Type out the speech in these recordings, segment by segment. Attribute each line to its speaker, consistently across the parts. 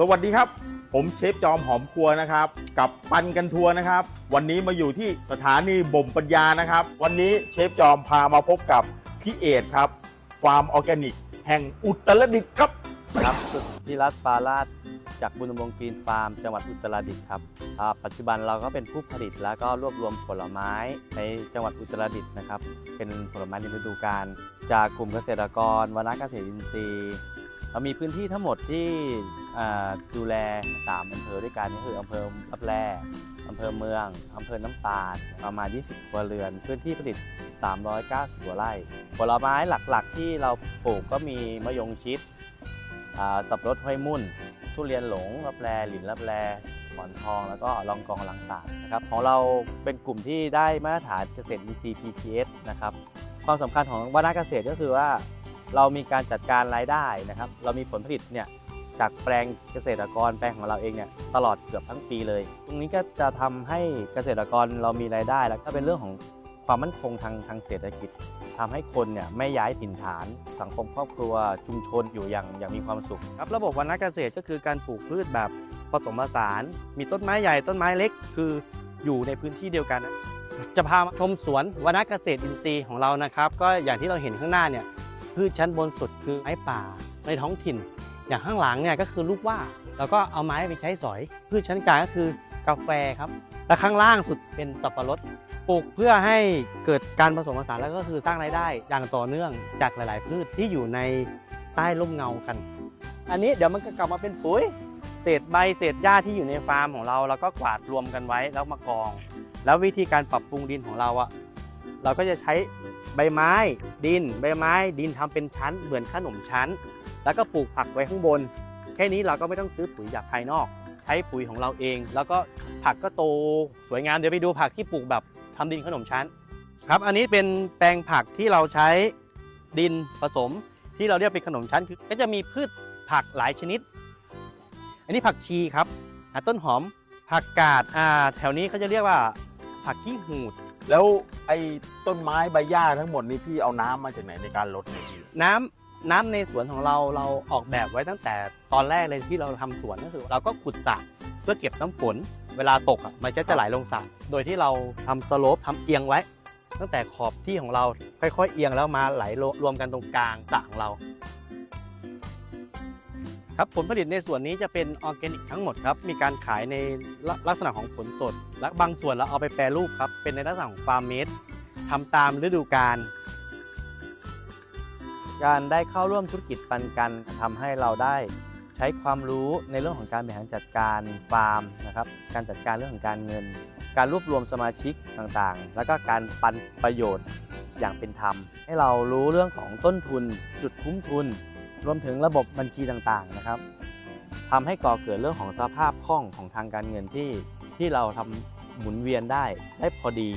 Speaker 1: สวัสดีครับ ผมเชฟจอมหอมครัวนะครับ กับปันกันทัวร์นะครับ วันนี้มาอยู่ที่สถานีบ่มปัญญานะครับ วันนี้เชฟจอมพามาพบกับพี่เอดครับ ฟาร์มออร์แกนิก แห่งอุตรดิตถ์ครับ
Speaker 2: ครับสุดที่รัฐปาราชจากบุญบงกรีนฟาร์ม จังหวัดอุตรดิตถ์ครับอ่าปัจจุบันเราก็เป็นผู้ผลิตแล้วก็รวบรวมผลไม้ในจังหวัดอุตรดิตถ์นะครับ เป็นผลไม้ในฤดูกาลจากกลุ่มเกษตรกรวนาเกษตรอินทรีย์ เรามีพื้นที่ทั้งหมดที่ดูแล3อำเภอด้วยกันก็คืออำเภอรับแลอำเภอเมืองอำเภอน้ำปาดประมาณ 20 ครัวเรือน พื้นที่ผลิต 390กว่าไร่ผลไม้หลักๆ ที่เราปลูกก็มีมะยงชิดสับปะรดห้วยมุ่น ทุเรียนหลงรับแลหลินรับแลหมอนทองแล้วก็ลองกองลังสาดนะครับของเราเป็นกลุ่มที่ได้มาตรฐานเกษตร EC PGS นะครับความสำคัญของวานาเกษตรก็คือว่า เรามีการจัดการรายได้นะครับ เรามีผลผลิตเนี่ยจากแปลงเกษตรกรแปลงของเราเองเนี่ยตลอดเกือบทั้งปีเลย ตรงนี้ก็จะทำให้เกษตรกรเรามีรายได้ แล้วก็เป็นเรื่องของความมั่นคงทางทางเศรษฐกิจทำให้คนเนี่ยไม่ย้ายถิ่นฐาน สังคมครอบครัวชุมชนอยู่อย่างอย่างมีความสุขครับระบบวรรณเกษตรก็คือการปลูกพืชแบบผสมผสาน มีต้นไม้ใหญ่ต้นไม้เล็ก คืออยู่ในพื้นที่เดียวกัน จะพาชมสวนวรรณเกษตรอินทรีย์ของเรานะครับ ก็อย่างที่เราเห็นข้างหน้าเนี่ย พืชชั้นบนสุดคือไม้ป่าในท้องถิ่น อย่างข้างหลังเนี่ยก็คือลูกว่าแล้วก็เอาไม้ไปใช้สอย พืชชั้นกลางก็คือกาแฟครับและข้างล่างสุดเป็นสับปะรดปลูกเพื่อให้เกิดการผสมผสานแล้วก็คือสร้างรายได้ อย่างต่อเนื่องจากหลาย ๆ พืชที่อยู่ในใต้ร่มเงากัน อันนี้เดี๋ยวมันก็กลับมาเป็นปุ๋ยเศษใบเศษหญ้าที่อยู่ในฟาร์มของเราเราก็กวาดรวมกันไว้แล้วมากอง แล้ววิธีการปรับปรุงดินของเราอะเราก็จะใช้ ใบไม้ ดิน ใบไม้ ดินทำเป็นชั้น เหมือนขนมชั้น แล้วก็ปลูกผักไว้ข้างบน แค่นี้เราก็ไม่ต้องซื้อปุ๋ยจากภายนอก ใช้ปุ๋ยของเราเอง แล้วก็ผักก็โตสวยงามเดี๋ยวไปดูผักที่ปลูกแบบทำดินขนมชั้น ครับอันนี้เป็นแปลงผักที่เราใช้ดินผสมที่เราเรียกเป็นขนมชั้นคือก็จะมีพืชผักหลายชนิด อันนี้ผักชีครับต้นหอมผักกาดอ่าแถวนี้เขาจะเรียกว่าผักขี้หูด
Speaker 1: แล้วไอ้ต้นไม้ใบหญ้าทั้งหมดนี้พี่เอาน้ำมาจากไหนในการลดเนี่ยพี่
Speaker 2: น้ำน้ำในสวนของเราเราออกแบบไว้ตั้งแต่ตอนแรกเลยที่เราทำสวนก็คือ เราก็ขุดสระเพื่อเก็บน้ำฝน เวลาตกอะมันก็จะไหลลงสระโดยที่เราทำสโลปทำเอียงไว้ ตั้งแต่ขอบที่ของเราค่อยๆ เอียงแล้วมาไหลรวมกันตรงกลางสระของเรา ครับผลผลิตในส่วนนี้จะเป็นออร์แกนิกทั้งหมดครับ มีการขายในลลักษณะของผลสด และบางส่วนเราเอาไปแปรรูปครับ เป็นในลักษณะของฟาร์มเมดทำตามฤดูกาลการได้เข้าร่วมธุรกิจปันกันทำให้เราได้ใช้ความรู้ในเรื่องของการบริหารจัดการฟาร์มนะครับ การจัดการเรื่องของการเงิน การรวบรวมสมาชิกต่างๆ แล้วก็การปันประโยชน์อย่างเป็นธรรม ให้เรารู้เรื่องของต้นทุน จุดคุ้มทุน รวมถึงระบบบัญชีต่างๆนะครับทำให้ก่อเกิดเรื่องของสภาพคล่องของทางการเงินที่ที่เราทำหมุนเวียนได้ได้พอดี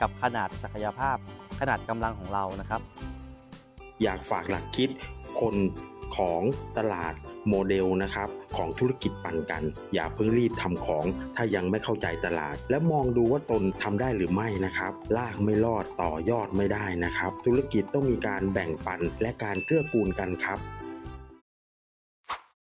Speaker 2: กับขนาดศักยภาพ ขนาดกำลังของเรานะครับ
Speaker 3: อยากฝากหลักคิดคนของตลาดโมเดลนะครับของธุรกิจปันกัน อย่าเพิ่งรีบทำของ ถ้ายังไม่เข้าใจตลาด และมองดูว่าตนทำได้หรือไม่นะครับ ลากไม่รอดต่อยอดไม่ได้นะครับ ธุรกิจต้องมีการแบ่งปันและการเกื้อกูลกันครับ